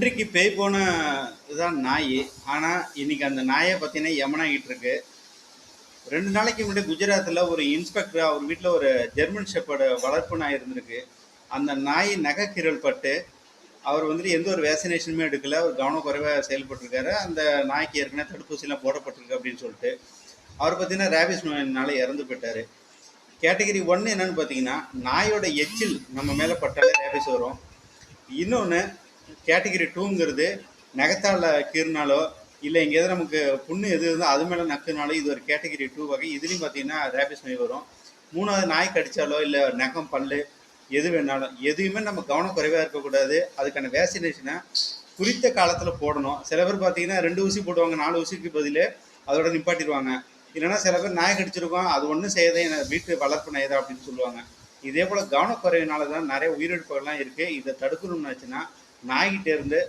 இன்றைக்கு பேய் போன இதுதான் நாய். ஆனால் இன்னைக்கு அந்த நாயை பார்த்தீங்கன்னா யமனாகிட்டு இருக்கு ரெண்டு நாளைக்கு முன்னாடி குஜராத்தில் ஒரு இன்ஸ்பெக்டர் அவர் வீட்டில் ஒரு ஜெர்மன் ஷெப்போட வளர்ப்பு நாய் இருந்திருக்கு. அந்த நாய் நகைக்கீரல் பட்டு அவர் வந்துட்டு எந்த ஒரு வேக்சினேஷனுமே எடுக்கல அவர் கவனக்குறைவாக செயல்பட்டிருக்காரு. அந்த நாய்க்கு ஏற்கனவே தடுப்பூசிலாம் போடப்பட்டிருக்கு அப்படின்னு சொல்லிட்டு அவர் பார்த்தீங்கன்னா ரேபிஸ் நோயினால இறந்து போயிட்டார். கேட்டகரி ஒன்று என்னன்னு பார்த்தீங்கன்னா நாயோட எச்சில் நம்ம மேலே பட்டாலே ரேபிஸ் வரும். இன்னொன்று கேட்டகிரி டூங்கிறது நகத்தால் கீறினாலோ இல்லை எங்கேயாவது நமக்கு புண்ணு எது இருந்தால் அது மேலே நக்குனாலோ இது ஒரு கேட்டகிரி டூ வகை. இதுலேயும் பார்த்தீங்கன்னா ரேபிஸ் நோய் வரும். மூணாவது நாய் கடித்தாலோ இல்லை நகம் பல் எது வேணாலும் எதுவுமே நம்ம கவனக்குறைவாக இருக்கக்கூடாது. அதுக்கான வேக்சினேஷனை குறித்த காலத்தில் போடணும். சில பேர் பார்த்தீங்கன்னா ரெண்டு ஊசி போடுவாங்க நாலு ஊசிக்கு பதில் அதோட நிப்பாட்டிடுவாங்க. இல்லைன்னா சில பேர் நாய் கடிச்சிருக்கோம் அது ஒன்றும் செய்யதே என வீட்டு வளர்ப்பு நாய் அப்படின்னு சொல்லுவாங்க. இதே போல் கவனக்குறைவினால தான் நிறைய உயிரிழப்புகள்லாம் இருக்குது இதை தடுக்கணும்னு ஆச்சுன்னா நாய்கிட்டேருந்து